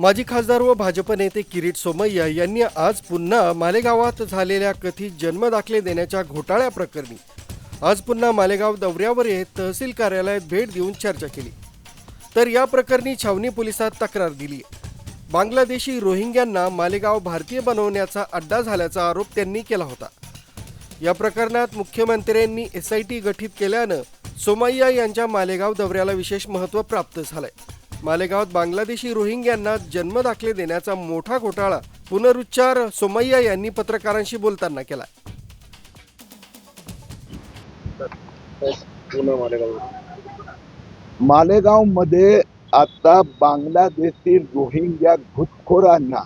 माजी खासदार व भाजप नेते किरीट सोमय्या यांनी आज पुन्हा मालेगावात झालेल्या कथित जन्मदाखले देण्याच्या घोटाळ्याप्रकरणी आज पुन्हा मालेगाव दौऱ्यावर येत तहसील कार्यालयात भेट देऊन चर्चा केली. तर या प्रकरणी छावणी पोलिसात तक्रार दिली बांगलादेशी रोहिंग्यांना मालेगाव भारतीय बनवण्याचा अड्डा झाल्याचा आरोप त्यांनी केला होता. या प्रकरणात मुख्यमंत्र्यांनी एस आय टी गठीत केल्यानं सोमय्या यांच्या मालेगाव दौऱ्याला विशेष महत्त्व प्राप्त झालंय. मालेगावात बांगलादेशी रोहिंग्यांना जन्मदाखले देण्याचा मोठा घोटाळा पुनरुच्चार सोमय्या यांनी पत्रकारांशी बोलताना केला. मालेगाव. मध्ये आता बांगलादेशी रोहिंग्या घुसखोरांना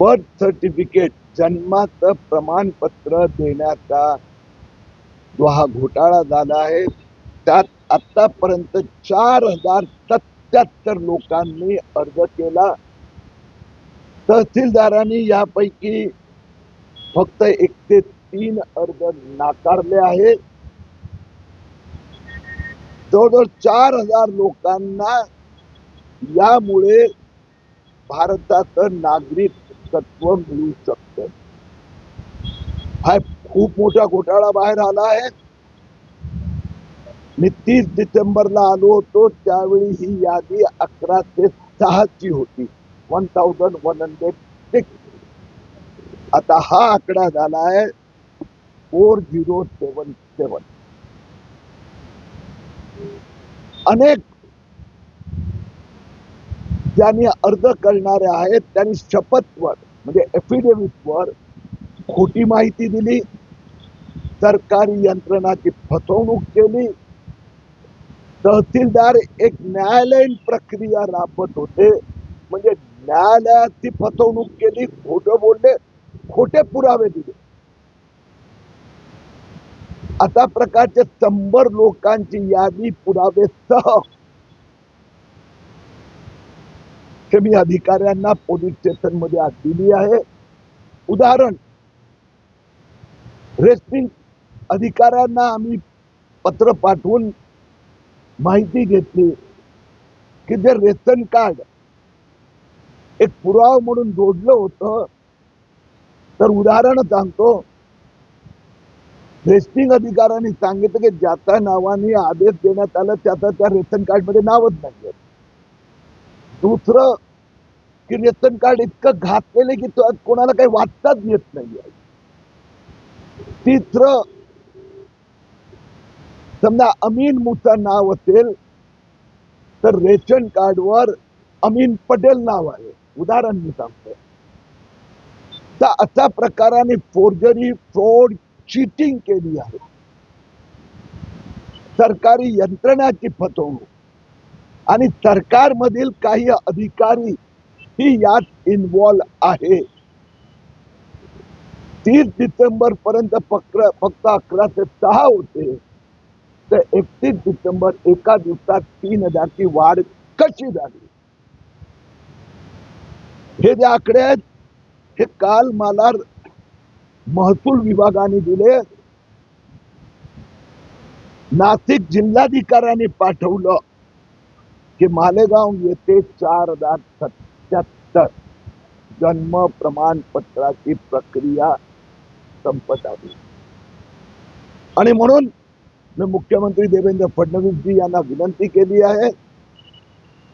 बर्थ सर्टिफिकेट जन्माचं प्रमाणपत्र देण्याचा जो हा घोटाळा झाला आहे त्यात आतापर्यंत चार हजार सत्याहत्तर लोकांनी अर्ज केला. तहसीलदारांनी यापैकी फक्त एक ते तीन अर्ज नाकारले आहेत. जवळजवळ चार हजार लोकांना यामुळे भारताचं नागरिकत्व मिळू शकतं. हा खूप मोठा घोटाळा बाहेर आला आहे. मी तीस डिसेंबरला आलो होतो त्यावेळी ही यादी अकरा ते सहाची होती. One thousand one hundred six आता हा आकडा झाला आहे फोर झिरो सेवन सेवन अनेक ज्यांनी अर्ज करणारे आहेत त्यांनी शपथवर म्हणजे वर खोटी माहिती दिली सरकारी यंत्रणाची फसवणूक केली तहसीलदार एक न्यायालयीन प्रक्रिया राबवत होते. म्हणजे न्यायालयाची फसवणूक केली खोटं बोलले खोटे पुरावे दिले. अशा प्रकारचे शंभर लोकांची यादी पुरावे सह मी अधिकाऱ्यांना पोलीस स्टेशनमध्ये आज दिली आहे. उदाहरण रेस्टिंग अधिकाऱ्यांना आम्ही पत्र पाठवून माहिती घेतली की जे रेशन कार्ड एक पुरावा म्हणून जोडलं होतं तर उदाहरण सांगतो. रेस्टिंग अधिकाऱ्यांनी सांगितलं की ज्याच्या नावाने आदेश देण्यात आला त्याचं त्या रेशन कार्डमध्ये नावच नाही दुसरं की रेशन कार्ड इतकं घातलेलं की कोणाला काही वाचताच येत नाही तिसरं समजा अमीन मुसा नाव असेल तर रेशन कार्डवर अमीन पटेल नाव आहे. उदाहरण मी सांगतो. तर अशा प्रकाराने फोर्जरी फ्रॉड चिटिंग केली आहे. सरकारी यंत्रणाची फसवणूक. आणि सरकारमधील काही अधिकारी ही यात इन्वॉल्व आहे. तीस डिसेंबर पर्यंत फक्त फक्त अकरा ते सहा होते. तर एकतीस डिसेंबर एका दिवसात तीन हजारची वाढ कशी झाली? हे जे आकडे आहेत हे काल मला महसूल विभागाने दिले. नाशिक जिल्हाधिकाऱ्यांनी पाठवलं की मालेगाव येथे चार हजार सत्याहत्तर जन्म प्रमाणपत्राची प्रक्रिया संपत आली. आणि म्हणून मी मुख्यमंत्री देवेंद्र फडणवीसजी यांना विनंती केली आहे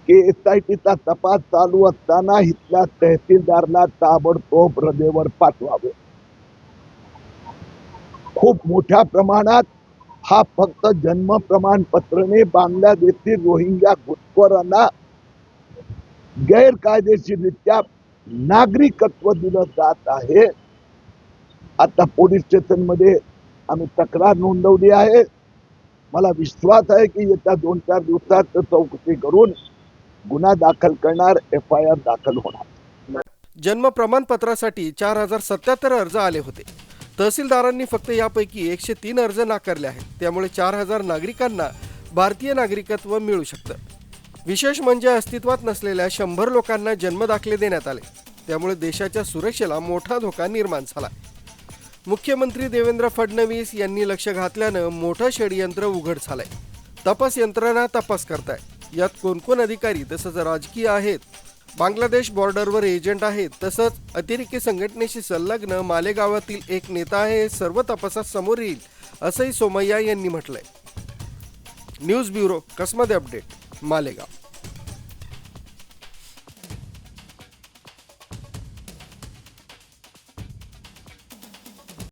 की एस आय टीचा तपास चालू असताना इथल्या तहसीलदारला ताबडतोब रजेवर पाठवावे. खूप मोठ्या प्रमाणात हा फक्त जन्म प्रमाणपत्रने बांगलादेशी रोहिंग्या घुसखोरांना गैरकायदेशीररित्या नागरिकत्व दिलं जात आहे. आता पोलीस स्टेशन मध्ये आम्ही तक्रार नोंदवली आहे. मला विश्वास आहे की येत्या दोन चार दिवसात चौकशी करून गुन्हा दाखल करणार एफ आय आर दाखल होणार. जन्म प्रमाणपत्रासाठी चार हजार सत्याहत्तर अर्ज आले होते. तहसीलदारांनी फक्त यापैकी एकशे तीन अर्ज नाकारले आहेत. त्यामुळे चार हजार नागरिकांना भारतीय नागरिकत्व मिळू शकतं. विशेष म्हणजे अस्तित्वात नसलेल्या शंभर लोकांना जन्मदाखले देण्यात आले. त्यामुळे देशाच्या सुरक्षेला मोठा धोका निर्माण झाला. मुख्यमंत्री देवेंद्र फडणवीस यांनी लक्ष घातल्यानं मोठं षडयंत्र उघड झालंय. तपास यंत्रणा तपास करताय यात कोणकोण अधिकारी तसंच राजकीय आहेत बांगलादेश बॉर्डरवर एजंट आहेत तसंच अतिरेकी संघटनेशी संलग्न मालेगावातील एक नेता आहे हे सर्व तपासात समोर येईल असंही सोमय्या यांनी म्हटलंय. न्यूज ब्युरो कसमध्ये अपडेट मालेगाव.